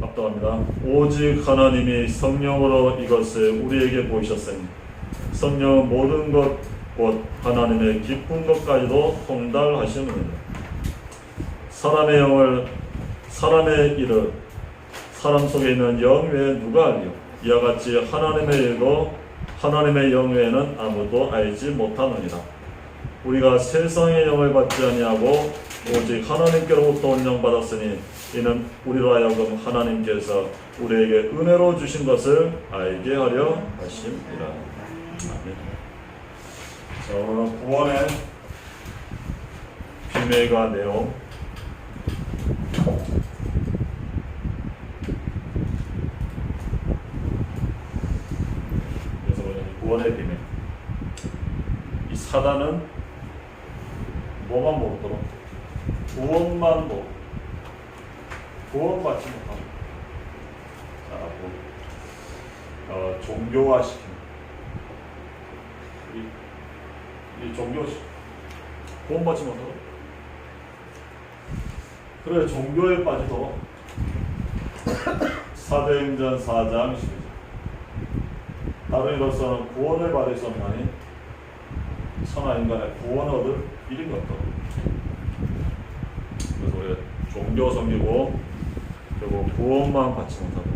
합동합니다. 오직 하나님이 성령으로 이것을 우리에게 보이셨으니 성령은 모든 것 곧 하나님의 기쁜 것까지도 통달하시느니라. 사람의 영을 사람의 일을 사람 속에 있는 영 외에 누가 알리요? 이와 같이 하나님의 일도 하나님의 영 외에는 아무도 알지 못하느니라. 우리가 세상의 영을 받지 아니하고 오직 하나님께로부터 온 영 받았으니 이는 우리로 하여금 하나님께서 우리에게 은혜로 주신 것을 알게 하려 하심이라. 아멘. 자, 오늘 구원의 비밀과 내용 그래서 오늘 구원의 비밀 이 사단은 뭐만 모르도록 구원만 모르 구원받지 못하고 자고 어, 종교화시키는 이, 이 종교 구원받지 못하고 그래 종교에 빠지도록 사도행전 4장 12절 다른 이로서는 구원을 받을 수 없나니 천하 인간의 구원 얻을 일인 것도. 그래서 우리가 종교 섬기고 그리고 구원만 받지 못하고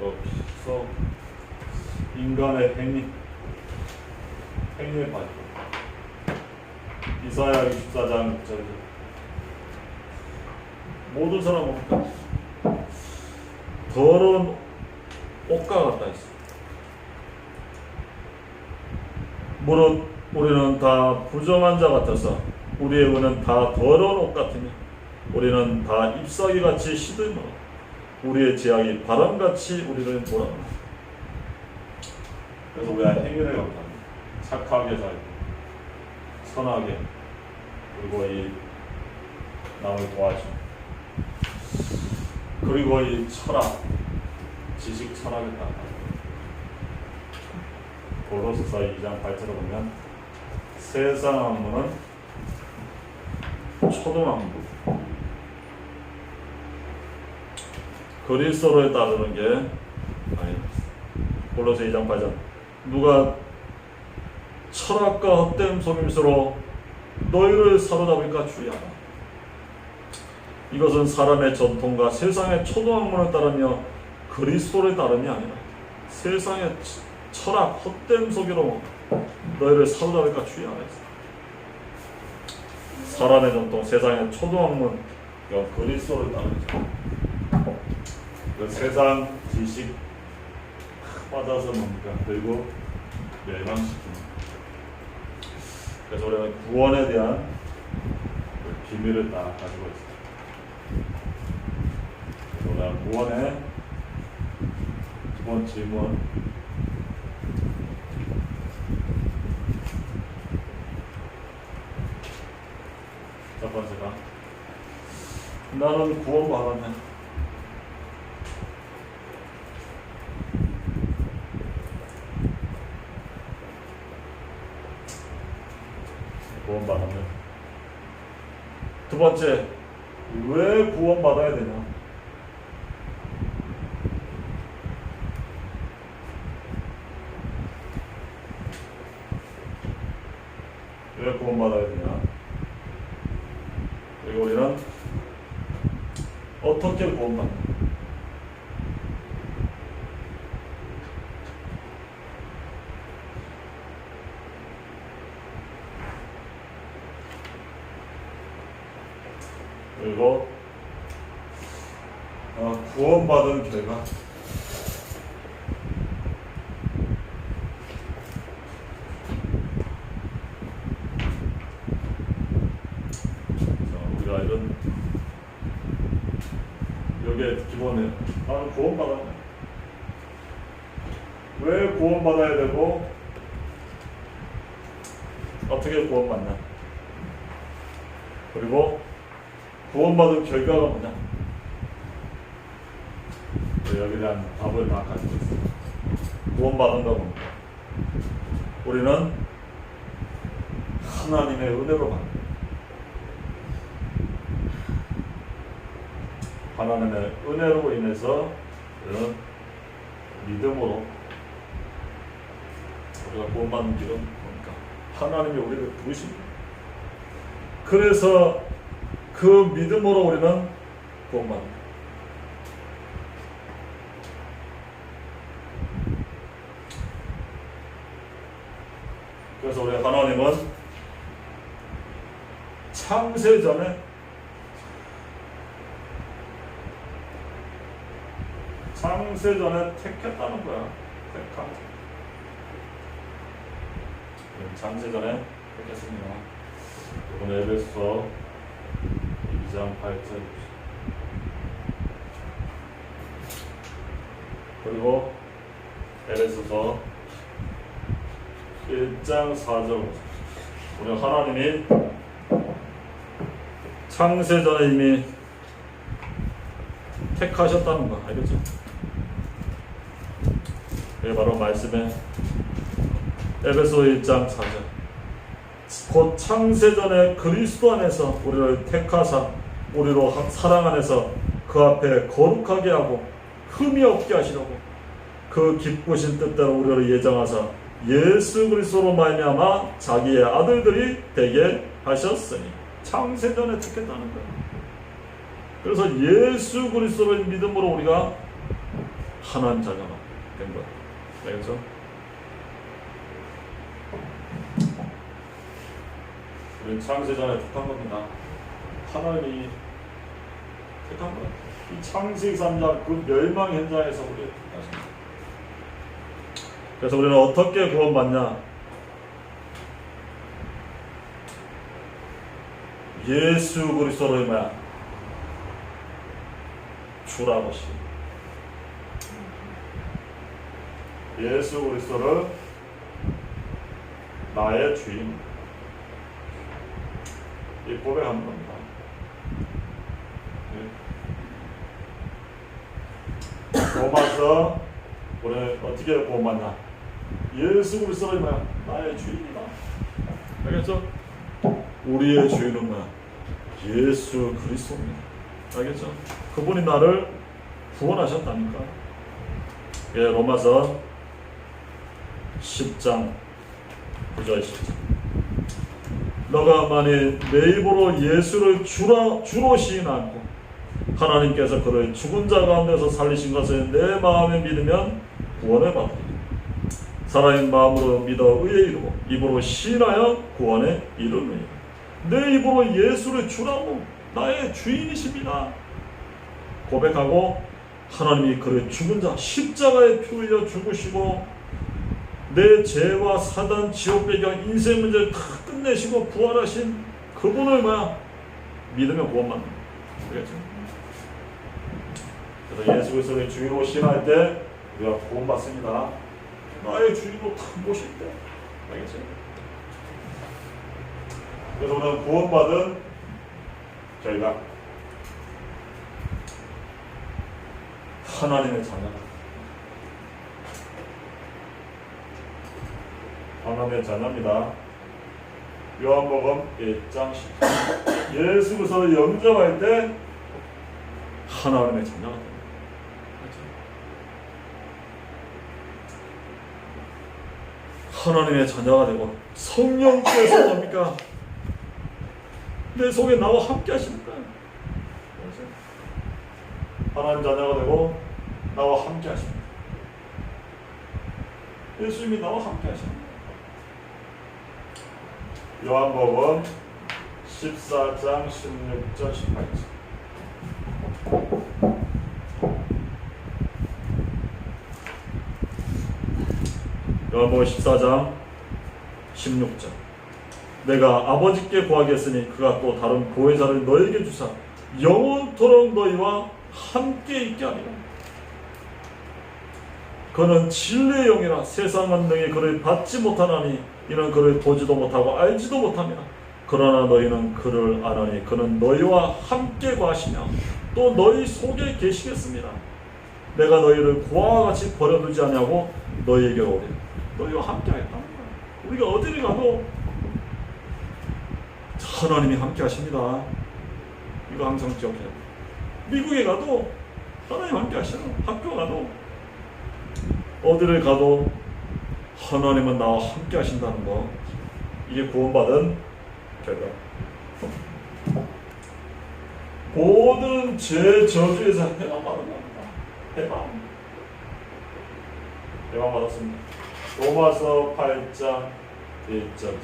그래서 인간의 행위 행위에 빠지고. 이사야 24장 6절 모든 사람은? 더러운 옷과 같다 했어. 무릇 우리는 다 부정한 자 같아서 우리의 은은 다 더러운 옷 같으며 우리는 다 잎사귀 같이 시들며 우리의 제약이 바람같이 우리를 돌아가. 그래서 우리가 행위를 감사합니다. 착하게 살고 선하게 그리고 이 남을 도와주고 그리고 이 철학 지식 철학에 따라 고로스서 2장 8절을 보면 세상 학문은 초등학문 그리스도로에 따르는 게 아니다. 골로새 2장 8절 누가 철학과 헛된 속임수로 너희를 사로잡을까 주의하라. 이것은 사람의 전통과 세상의 초등학문을 따르며 그리스도를 따름이 아니라 세상의 철학 헛된 속이로 너희를 사로잡을까 주의하라. 사람의 전통, 세상의 초등학문, 이건 그리스도를 따르죠. 그 세상 지식 빠져서 뭡니까? 그리고 멸망시킵니다. 그래서 우리는 구원에 대한 그 비밀을 다 가지고 있습니다. 그래서 우리가 구원의 기본 질문 첫 번째가 나는 구원 받았네. 구원받았네. 두 번째, 왜 구원받아야 되냐? 왜 구원받아야 되냐? 그리고 우리는 어떻게 구원받냐? 그리고 어, 구원받은 결과 자, 우리가 이런 여기에 기본에 나는 구원받았네. 왜 구원받아야 되고 어떻게 구원받나? 그리고 구원받은 결과가 뭐냐? 네, 여기에 대한 답을 다 가지고 있습니다. 구원받은 건 뭡니까? 우리는 하나님의 은혜로 받는 거예요. 하나님의 은혜로 인해서 이런 믿음으로 우리가 구원받는 길은 뭡니까? 하나님이 우리를 부르십니다. 그래서 그 믿음으로 우리는 구원받는다. 그래서 우리 하나님은 창세 전에 창세 전에 택했다는 거야. 택한. 창세 전에 택했습니다. 이번 에베소 2장 8절 그리고 에베소서 1장 4절 우리 하나님이 창세 전에 이미 택하셨다는 거 알겠죠? 이게 바로 말씀의 에베소 1장 4절 곧 창세 전에 그리스도 안에서 우리를 택하사 우리로 하- 사랑 안에서 그 앞에 거룩하게 하고 흠이 없게 하시려고 그 기쁘신 뜻대로 우리를 예정하사 예수 그리스도로 말미암아 자기의 아들들이 되게 하셨으니 창세 전에 택했다는 거예요. 그래서 예수 그리스도를 믿음으로 우리가 하나님 자녀가 된 거예요. 알겠죠? 우리는 창세전에 택한 겁니다. 하나님이 택한 거예요. 이 창세기 3장 그 멸망 현장에서 우리를 택하십니다. 그래서 우리는 어떻게 구원받냐? 예수 그리스도로 말야 주라고 시. 예수 그리스도를 나의 주인 이 고백하는 겁니다. 네. 로마서 우리 어떻게 구원받나? 예수 그리스도는 뭐야? 나의 주인이다. 알겠죠? 우리의 주인은 뭐야? 예수 그리스도입니다. 알겠죠? 그분이 나를 구원하셨다니까. 예, 로마서 10장 9절 10절. 너가 만일 내 입으로 예수를 주라, 주로 시인 않고 하나님께서 그를 죽은 자 가운데서 살리신 것을 내 마음에 믿으면 구원을 받으리라. 살아있는 마음으로 믿어 의에 이르고 입으로 시인하여 구원에 이르느니라. 내 입으로 예수를 주라고 나의 주인이십니다. 고백하고 하나님이 그를 죽은 자 십자가에 피 흘려 죽으시고 내 죄와 사단 지옥 배경 인생 문제를 다 끝내시고 부활하신 그분을 뭐야 믿으면 구원받는 거예요. 그래서 예수 그리스도의 주인으로 신할 때 우리가 구원받습니다. 나의 주인으로 탁 모실 때 알겠죠? 그래서 우리는 구원받은 저희가 하나님의 자녀 다. 하나님의 자녀입니다. 요한복음 1장 10절 예수 그리스도를 영접할 때 하나님의 자녀가 됩니다. 하나님의 자녀가 되고 성령께서 뭡니까? 내 속에 나와 함께 하십니다. 하나님 자녀가 되고 나와 함께 하십니다. 예수님이 나와 함께 하십니다. 요한복음 14장 16절 18절. 요한복음 14장 16절. 내가 아버지께 구하겠으니 그가 또 다른 보혜사를 너에게 주사 영원토록 너희와 함께 있게 하리라. 그는 진리의 영이라 세상은 능히 그를 받지 못하나니 이는 그를 보지도 못하고 알지도 못함이라 그러나 너희는 그를 아나니 그는 너희와 함께 과시며 또 너희 속에 계시겠습니다. 내가 너희를 고아와 같이 버려두지 않냐고 너희에게 오리 너희와 함께 하겠다는 거야 우리가 어디를 가도 하나님이 함께 하십니다. 이거 항상 기억해야 돼 미국에 가도 하나님 함께 하시라. 학교 가도? 어디를 가도 하나님은 나와 함께 하신다는 거. 이게 구원받은 결과. 모든 죄 저주에서 해방받은 겁니다. 해방. 해방받았습니다. 로마서 8장 1절.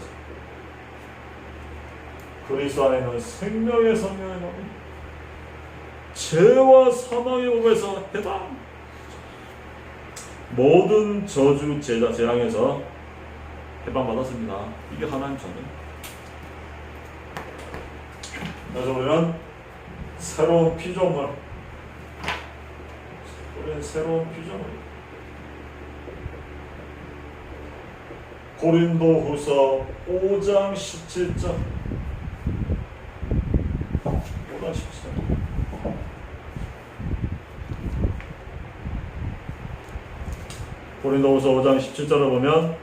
그리스도 안에는 생명의 성령의 법이 죄와 사망의 법에서 해방. 모든 저주 제자 재앙에서 해방받았습니다. 이게 하나님 자녀. 그래서 우리는 새로운 피조물, 우리는 새로운 피조물. 고린도 후서 5장 17절. 5장 17절. 고린도후서 5장 17절을 보면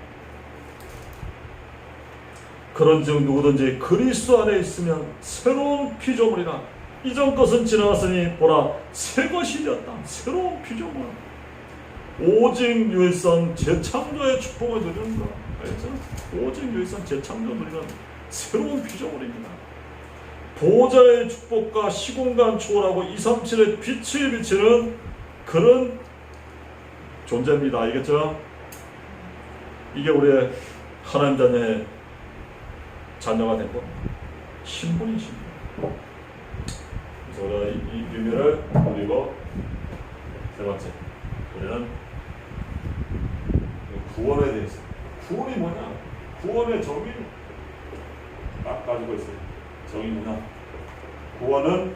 그런즉 누구든지 그리스도 안에 있으면 새로운 피조물이라. 이전 것은 지나갔으니 보라 새 것이 되었다. 새로운 피조물. 오직 유일성 재창조의 축복을 누리는 것 알죠? 오직 유일성 재창조 누리는 새로운 피조물입니다. 보좌의 축복과 시공간 초월하고 237의 빛을 비치는 그런 존재입니다. 알겠죠? 이게 우리의 하나님 자녀의 자녀가 된 겁니다. 신분이 신분. 그래서 우리가 이, 이 비밀을 그리고 세 번째, 우리는 구원에 대해서 구원이 뭐냐? 구원의 정의 딱 가지고 있어요. 정의 뭐냐? 구원은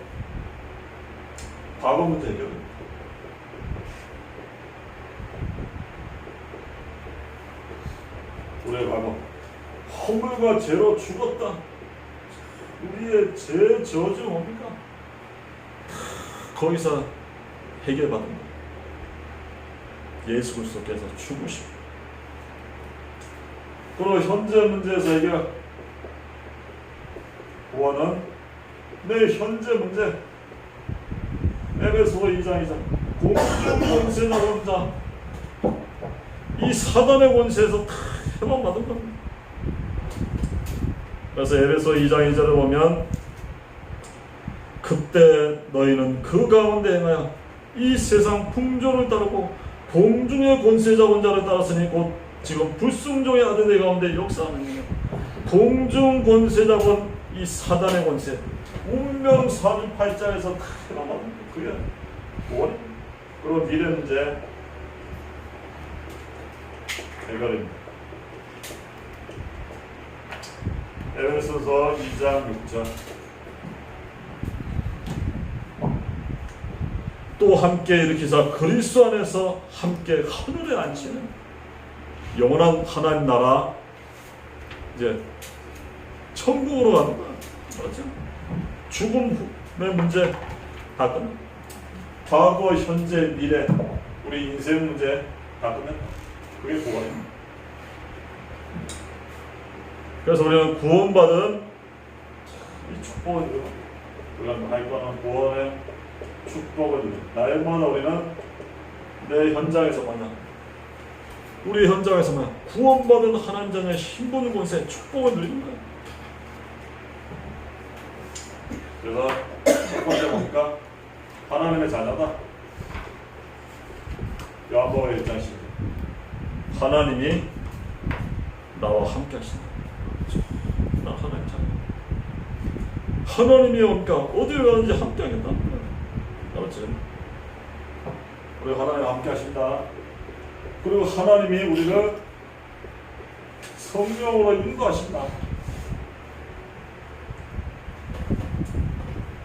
과거 문제 해결 우리의 과거 허물과 죄로 죽었다. 우리의 죄 저주 뭡니까? 거기서 해결받은 거. 예수 그리스도께서 죽으시고 그리고 현재 문제에서 해결 구원은 내 현재 문제 에베소 2장 2장 공중 권세자 원자 이 사단의 권세에서 다 해방받은 겁니다. 그래서 에베소 2장 2절을 보면 그때 너희는 그 가운데 행하여 이 세상 풍조를 따르고 공중의 권세자 원자를 따랐으니 곧 지금 불순종의 아들들 가운데 역사하는 거예요. 공중 권세자 본 이 사단의 권세 운명 사주팔자에서 다 해방받은 그게 원 그리고 미래 문제 해결입니다. 에베소서 2장 6절 또 함께 일으키사 그리스도 안에서 함께 하늘에 앉히는 영원한 하나님 나라 이제 천국으로 가는 거야. 맞죠? 죽음의 문제 다 끝나. 과거, 현재, 미래 우리 인생 문제 다 끝냈다. 그게 구원입니다. 그래서 우리는 구원받은 이 축복을. 우리가 할 거는 구원의 축복을. 날마다 우리는 내 현장에서 만나. 우리 현장에서 만 구원받은 하나님 자녀의 신분 권세 축복을 누리는 거야. 그래서 첫 번째 뭡니까? 하나님의 자녀다. 요한복음 1장 10절. 하나님이 나와 함께 하신다. 나 하나님 자녀. 하나님이 오니까 어디를 가는지 함께 하겠다. 알았지? 우리 하나님 함께 하신다. 그리고 하나님이 우리를 성령으로 인도하신다.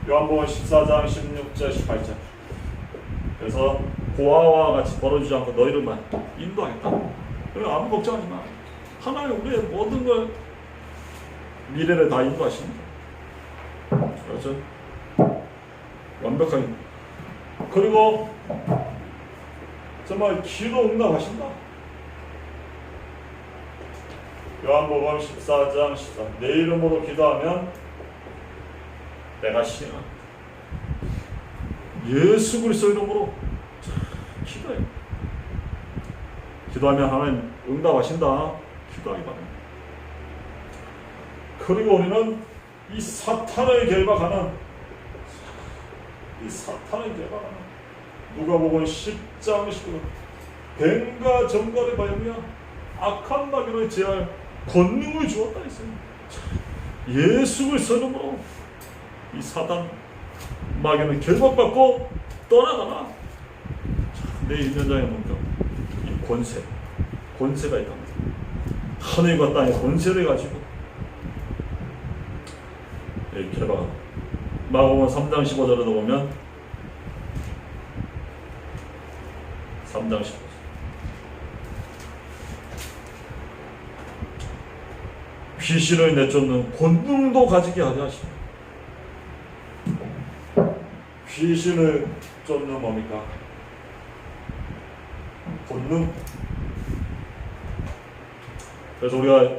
요한복음 14장 16절 18절. 그래서 고아와 같이 벌어지지 않고 너희를만 인도하겠다. 그래 아무 걱정하지 마. 하나님 우리의 모든 걸 미래를 다 인도하십니다. 그렇죠? 완벽하게. 그리고 정말 기도 응답하신다. 요한복음 14장 14. 내 이름으로 기도하면 내가 시행한다. 예수 그리스도 이름으로 기도해. 기도하면 하나님 응답하신다. 기도하기 바랍니다. 그리고 우리는 이 사탄의 결박하는 이 사탄의 결박하는 누가복음 10장 19절 뱀과 정갈의 바염이야 악한 마귀를 제할 권능을 주었다 했어요. 예수 그리스도 이름으로 이 사단 마귀는 결박받고 떠나가라. 내 인연장에 뭡니까? 이 권세, 권세가 있답니다. 하늘과 땅의 권세를 가지고 이 결박. 마가복음 3장 15절에도 보면 3장 15절. 귀신을 내쫓는 권능도 가지게 하려 하십니다. 귀신을 쫓는 뭡니까? 본능. 그래서 우리가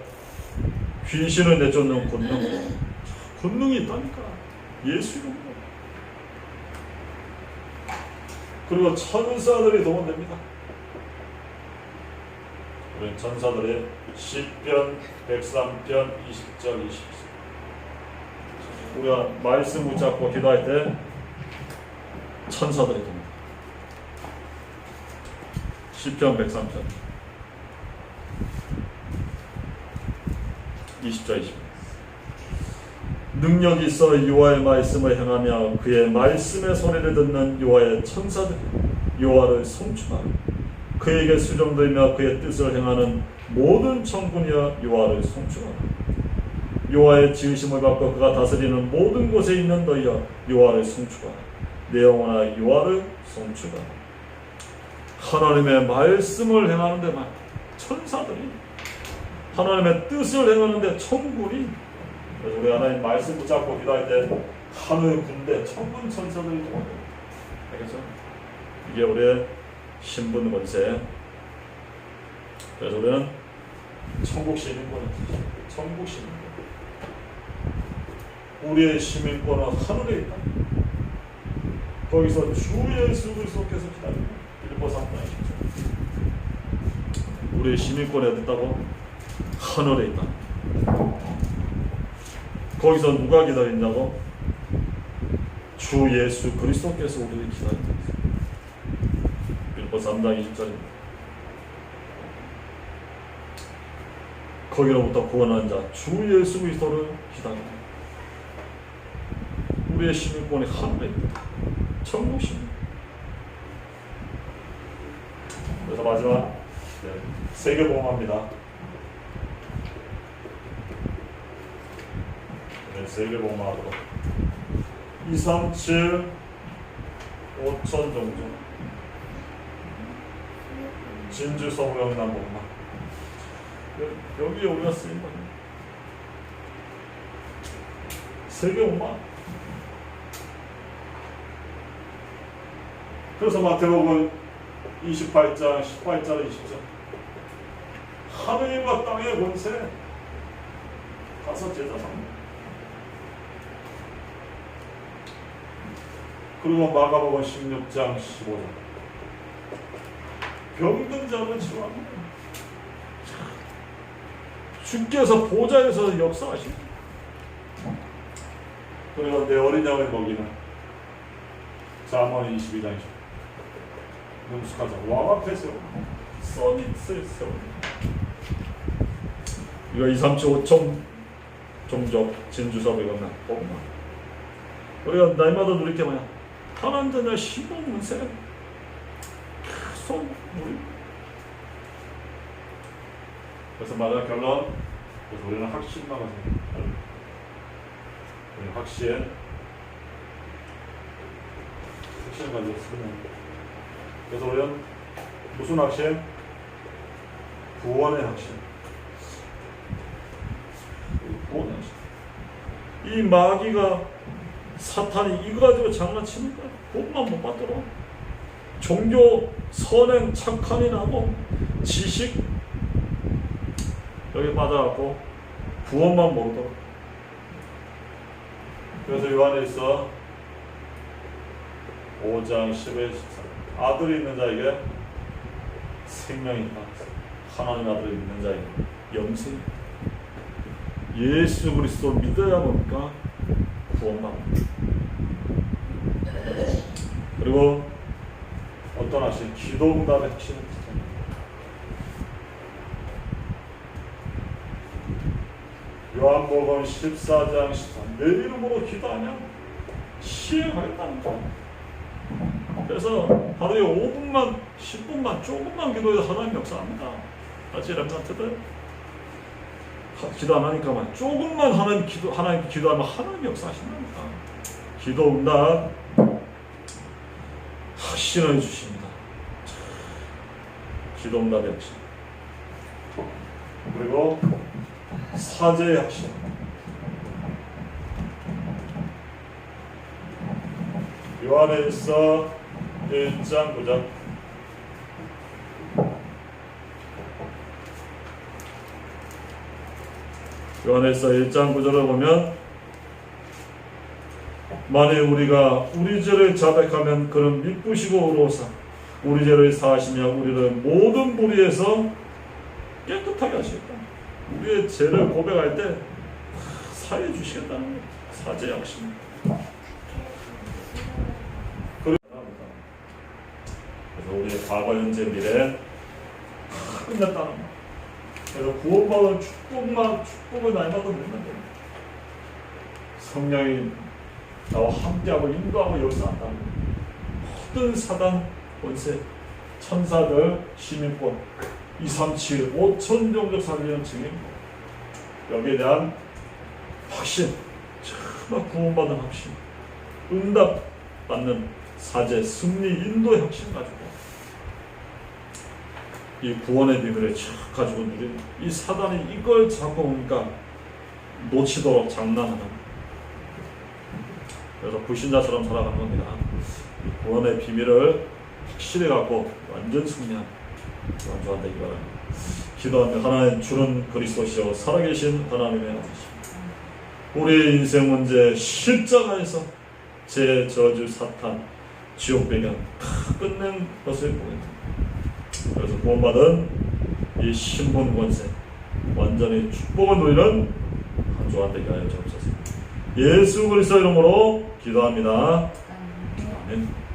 귀신을 내쫓는 본능. 본능이 있다니까. 예수 이름으로. 그리고 천사들이 동원됩니다. 우리 천사들의 10편, 103편, 20절, 20절. 우리가 말씀 붙잡고 기도할 때 천사들이 돕니다. 10편 103편 20절 20절 능력이 있어 여호와의 말씀을 행하며 그의 말씀의 소리를 듣는 여호와의 천사들 여호와를 송축하라 그에게 수종들며 그의 뜻을 행하는 모든 천군이여 여호와를 송축하라 여호와의 지으심을 받고 그가 다스리는 모든 곳에 있는 너희여 여호와를 송축하라 내 영혼아 여호와를 송축하라 하나님의 말씀을 행하는데 말 천사들이 하나님의 뜻을 행하는데 천군이 우리 하나님 말씀 붙잡고 기도할 때 하늘 군대 천군 천사들이 동원돼요 알겠죠? 이게 우리의 신분 권세 그래서 우리는 천국 시민권 천국 시민권 우리의 시민권은 하늘에 있다 거기서 주 예수 그리스도께서 기다립니다 빌보 3장에 우리의 시민권이 어디 있다고? 하늘에 있다. 거기서 누가 기다린다고? 주 예수 그리스도께서 우리를 기다린다. 빌보 3장 20절입니다. 거기로부터 구원한 자, 주 예수 그리스도를 기다린다. 우리의 시민권이 하늘에 있다. 천국 시민. 그래서 마지막 네, 세계보험합니다. 네, 세계보험하도록 237 5천 정도 진주 서부 영남 보험만 여기에 우리가 쓰인 거예요. 세계보험만 그래서 마태복음 28장 18절 20절. 하늘과 땅의 권세. 가서 제자 삼 그리고 마가복음 16장 15절. 병든 자는 치료합니다. 주께서 보좌에서 역사하십니다. 그리고 내 어린 양을 먹이는 잠언 22장 20절 능숙하자. 왕 앞에 세워. 써니트에 세워. 이거 2, 3, 7, 5천 종족 진주섭 이거는 복만 우리가 날마다 누릴 게 뭐야 하나님의 신봉 문세 손 우리 그래서 마지막 결론 그래서 우리는 확신만 가지고 우리는 확신 확신 가지고 쓰는 그래서 우리는 무슨 확신? 구원의 확신. 구원의 확신. 이 마귀가 사탄이 이거 가지고 장난치는 거야. 돈만 못 받도록. 종교, 선행, 착한 이나 뭐 지식 여기 받아갖고 구원만 모르도록. 그래서 요한에 있어 5장 10에 14 아들이 있는 자에게 생명이 있다. 하나님 아들이 있는 자에게 영생. 예수 그리스도 믿어야 뭡니까? 구원받는다. 그리고 어떤 하신 기도 응답의 핵심은. 요한복음 14장 13. 내 이름으로 기도하면 시행하겠다는 거. 그래서 하루에 5분만, 10분만, 조금만 기도해도 하나님 역사합니다. 같이 랩런트들 기도 안 하니까만 조금만 하나님 기도 하나님 기도하면 하나님 역사하신답니다. 기도 응답 확신을 주십니다. 기도 응답의 확신. 그리고 사제의 확신. 요한일서 1장 9절 요한일서 1장 9절을 보면 만일 우리가 우리 죄를 자백하면 그는 믿으시고 의로사 우리 죄를 사하시며 우리를 모든 불의에서 깨끗하게 하시겠다. 우리의 죄를 고백할 때 사해 주시겠다는 거예요. 사죄 약신. 그래서 우리의 과거, 현재, 미래 다 끝났다는 거. 그래서 구원받은 축복만 축복을 날마다 누리면 됩니다. 성령이 나와 함께하고 인도하고 역사한다는 거. 모든 사단 권세, 천사들, 시민권, 237, 5천 종족 살리는 증인 여기에 대한 확신, 정말 구원받은 확신, 응답 받는 사제, 승리, 인도의 확신 가지고 이 구원의 비밀을 쫙 가지고 누리는 이 사단이 이걸 잡고 오니까 놓치도록 장난하는 그래서 불신자처럼 살아가는 겁니다. 이 구원의 비밀을 확실히 갖고 완전 승리한 완주한 되기 바랍니다. 기도합니다. 하나님 주는 그리스도시요 살아계신 하나님의 아버지 우리의 인생 문제 십자가에서 제 저주 사탄 지옥 배경 다 끝낸 것을 보입니다. 그래서 구원받은 이 신분 권세 완전히 축복을 누리는 한 주간 되게 하여 주옵소서. 예수 그리스도 이름으로 기도합니다. 아멘.